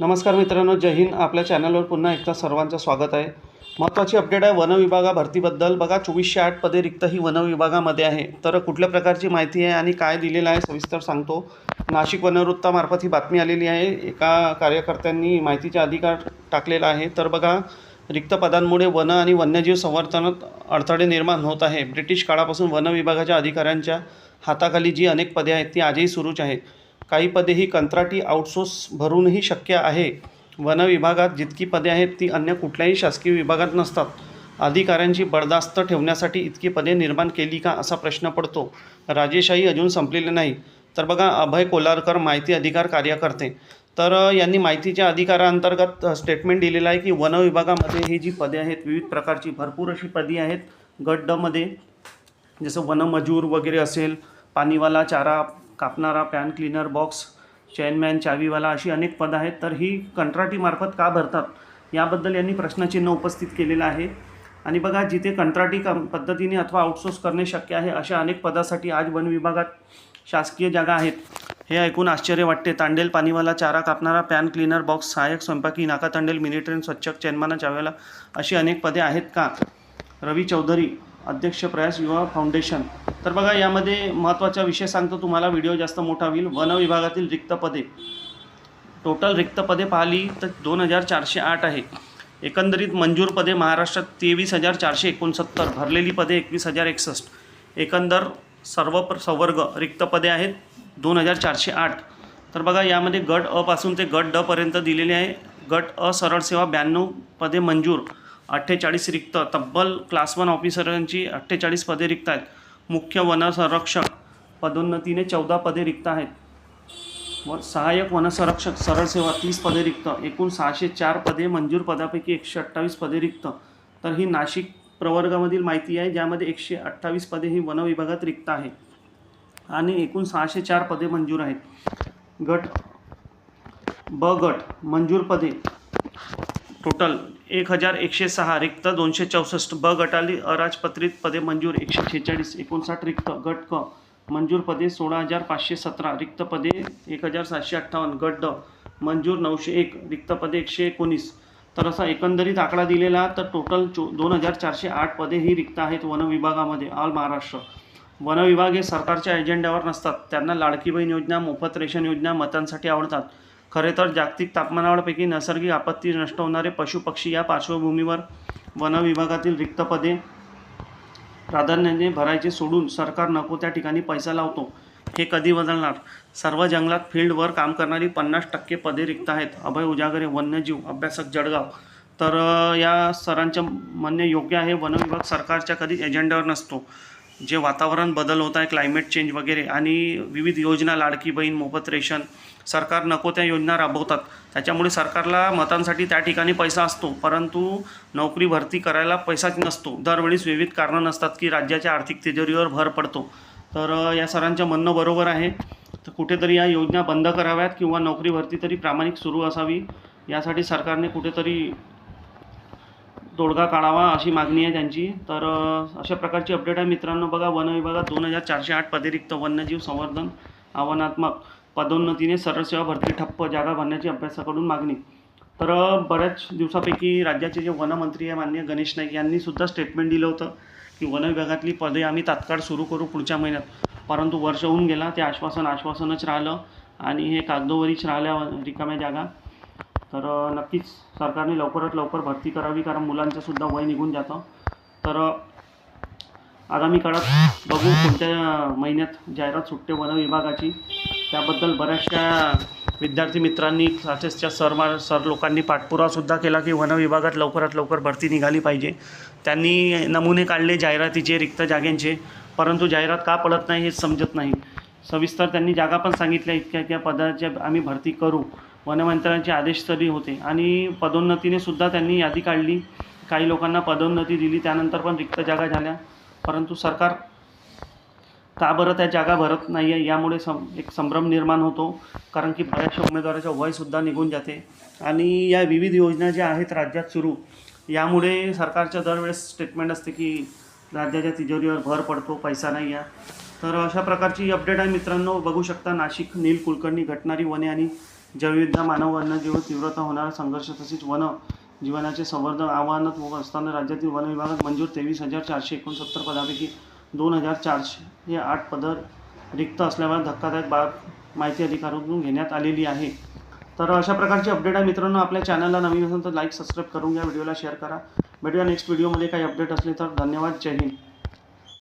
नमस्कार मित्रांनो जय हिंद. आपल्या चॅनलवर पुन्हा एकदा सर्वांचं स्वागत आहे. महत्त्वाची अपडेट आहे वनविभागा भरतीबद्दल. बघा चोवीसशे आठ पदे रिक्त ही वन विभागामध्ये आहे. तर कुठल्या प्रकारची माहिती आहे आणि काय दिलेलं आहे सविस्तर सांगतो. नाशिक वनवृत्तामार्फत ही बातमी आलेली आहे. एका कार्यकर्त्यांनी माहितीचा अधिकार टाकलेला आहे. तर बघा रिक्त पदांमुळे वन आणि वन्यजीव संवर्धनात अडथळे निर्माण होत आहे. ब्रिटिश काळापासून वन विभागाच्या अधिकाऱ्यांच्या हाताखाली जी अनेक पदे आहेत ती आजही सुरूच आहे काही पदे ही कंत्राटी आउटसोर्स भरूनही शक्य आहे. वन विभागात जितकी पदे आहेत ती अन्य कुठल्याही शासकीय विभागात नसतात. अधिकाऱ्यांची बडदास्त ठेवण्यासाठी इतकी पदे निर्माण केली का असा प्रश्न पडतो. राजेशाही अजून संपलेली नाही. तर बघा अभय कोलारकर माहिती अधिकार कार्यकर्ते. तर यांनी माहितीच्या अधिकाराअंतर्गत स्टेटमेंट दिलेलं आहे की वन विभागामध्ये ही जी पदे आहेत विविध प्रकारची भरपूर अशी पदे आहेत. गट डमध्ये जसं वनमजूर वगैरे असेल पाणीवाला चारा कापणारा पॅन क्लीनर बॉक्स चेनमॅन चावीवाला अशी अनेक पदं आहेत. तर ही कंत्राटीमार्फत का भरतात? याबद्दल यांनी प्रश्नचिन्ह उपस्थित केलेलं आहे. आणि बघा जिथे कंत्राटी कम पद्धतीने अथवा आउटसोर्स करणे शक्य आहे अशा अनेक पदासाठी आज वन विभागात शासकीय जागा आहेत. हे ऐकून आश्चर्य वाटते. तांडेल पाणीवाला चारा कापणारा पॅन क्लीनर बॉक्स सहाय्यक स्वयंपाकी नाका तांडेल मिनी ट्रेन स्वच्छक चेनमाना चाव्याला अशी अनेक पदे आहेत का? रवी चौधरी अध्यक्ष प्रयास युवा फाउंडेशन तर बघा यामध्ये महत्त्वाचा विषय सांगतो तुम्हाला. व्हिडिओ जास्त मोठा होईल. वन विभागातील रिक्त पदे. टोटल रिक्त पदे पाहिली तर दोन हजार चारशे आठ आहे. एकंदरीत मंजूर पदे महाराष्ट्रात तेवीस हजार चारशे एकोणसत्तर. भरलेली पदे एकवीस हजार एकसष्ट. एकंदर सर्व प्र- संवर्ग रिक्त पदे आहेत दोन हजार चारशे आठ. तर बघा यामध्ये गट अ पासून ते गट ड पर्यंत दिलेले आहे. गट अ सरळ सेवा ब्याण्णव पदे मंजूर. अठ्ठेचाळीस रिक्त. तब्बल क्लास वन ऑफिसरांची अठ्ठेचाळीस पदे रिक्त आहेत. मुख्य वनसंरक्षक पदोन्नतीने चौदा पदे रिक्त आहेत. व सहाय्यक वनसंरक्षक सरळ सेवा तीस पदे रिक्त एकूण सहाशे चार पदे मंजूर पदापैकी एकशे अठ्ठावीस पदे रिक्त. तर ही नाशिक प्रवर्गामधील माहिती आहे ज्यामध्ये एकशे अठ्ठावीस पदे ही वन विभागात रिक्त आहे. आणि एकूण सहाशे चार पदे मंजूर आहेत. गट ब गट मंजूर पदे. टोटल एक हजार एकशे सहा रिक्त दोनशे चौसष्ट ब गटाली अराजपत्रित पदे मंजूर एकशे छेचाळीस एकोणसाठ रिक्त गट क मंजूर पदे सोळा हजार पाचशे सतरा रिक्त पदे एक हजार सातशे अठ्ठावन्न गट ड मंजूर नऊशे एक रिक्त पदे एकशे एकोणीस. तर असा एकंदरीत आकडा दिलेला तर टोटल चो दोन हजार चारशे आठ पदे ही रिक्त आहेत वन विभागामध्ये ऑल महाराष्ट्र. वन विभाग हे सरकारच्या एजेंड्यावर नसतात त्यांना लाडकी बहीण योजना मोफत रेशन योजना मतांसाठी आवडतात. खरे तर जागतिक तापमानावरपैकी नैसर्गिक आपत्ती नष्ट होणारे पशुपक्षी या पार्श्वभूमीवर वनविभागातील रिक्त पदे प्राधान्याने भरायचे सोडून सरकार नको त्या ठिकाणी पैसा लावतो. हे कधी बदलणार? सर्व जंगलात फील्डवर काम करणारी पन्नास टक्के पदे रिक्त आहेत. अभय उजागरे वन्यजीव अभ्यासक जळगाव. तर या सरांचं म्हणणे योग्य आहे. वनविभाग सरकारच्या कधी एजेंड्यावर नसतो. जे वातावरण बदल होत आहे क्लायमेट चेंज वगैरे आणि विविध योजना लाडकी बहीण मोफत रेशन सरकार नको त्या योजना राबवतात. त्याच्यामुळे सरकारला मतांसाठी त्या ठिकाणी पैसा असतो परंतु नोकरी भरती करायला पैसाच नसतो. दरवेळीस विविध कारणं नसतात की राज्याच्या आर्थिक तिजोरीवर भर पडतो. तर या सरांचं म्हणणं बरोबर आहे. तर कुठेतरी या योजना बंद कराव्यात किंवा नोकरी भरती तरी प्रामाणिक सुरू असावी यासाठी सरकारने कुठेतरी तोडगा काढावा अशी मागणी आहे त्यांची. तर अशा प्रकारची अपडेट आहे. मित्रांनो बघा वन विभागात दोन हजार चारशे आठ पदे रिक्त वन्यजीव संवर्धन आव्हानात्मक पदोन्नतीने सरसेवा भरती ठप्प जागा भरण्याची अभ्यासाकडून मागणी. तर बऱ्याच दिवसापैकी राज्याचे जे वनमंत्री आहे माननीय गणेश नाईक यांनी सुद्धा स्टेटमेंट दिलं होतं की वन विभागातली पदे आम्ही तात्काळ सुरू करू पुढच्या महिन्यात. परंतु वर्ष होऊन गेला ते आश्वासन आश्वासनच राहिलं आणि हे कागदोवरीच राहिल्या रिकाम्या जागा. तर नक्कीच सरकारने लवकरात लवकर भरती करावी कारण मुलांचंसुद्धा वय निघून जातं. तर आगामी काळात बघू कोणत्या महिन्यात जाहिरात सुटते वन विभागाची. त्याबद्दल बऱ्याचशा विद्यार्थी मित्रांनी क्लासेसच्या सर मा सर लोकांनी पाठपुरावासुद्धा केला की वन विभागात लवकरात लवकर भरती निघाली पाहिजे. त्यांनी नमुने काढले जाहिरातीचे रिक्त जाग्यांचे परंतु जाहिरात का पडत नाही हे समजत नाही. सविस्तर त्यांनी जागा पण सांगितल्या इतक्या इतक्या पदाच्या आम्ही भरती करू. वनमंत्र्यांचे आदेश तरी होते. आणि पदोन्नतीने सुद्धा त्यांनी यादी काढली. काही लोकांना पदोन्नती दिली त्यानंतर पण रिक्त जागा झाल्या. परंतु सरकार का बरं त्या जागा भरत नाही आहे यामुळे सं एक संभ्रम निर्माण होतो. कारण की बऱ्याचशा उमेदवाराचं वयसुद्धा निघून जाते. आणि या विविध योजना ज्या आहेत राज्यात सुरू यामुळे सरकारच्या दरवेळेस स्टेटमेंट असते की राज्याच्या तिजोरीवर भर पडतो पैसा नाही आहे. तर अशा प्रकारची अपडेट आहे मित्रांनो. बघू शकता नाशिक नील कुलकर्णी घटणारी वने आणि जैवविविधता मानव वन्यजीव तीव्रता होणारा संघर्ष तसेच वन जीवनाचे संवर्धन आव्हानात होत असताना राज्यातील वन विभागात मंजूर तेवीस हजार चारशे एकोणसत्तर पदापैकी दोन हजार चारशे हे आठ पद रिक्त असल्यामुळे धक्कादायक बाब माहिती अधिकाऱ्यांकडून घेण्यात आलेली आहे. तर अशा प्रकारची अपडेट आहे मित्रांनो आपल्या चॅनलला नवीन असेल तर लाईक सबस्क्राईब करून घ्या व्हिडिओला शेअर करा. भेटूया नेक्स्ट व्हिडिओमध्ये. काही अपडेट असले तर धन्यवाद. जय हिंद.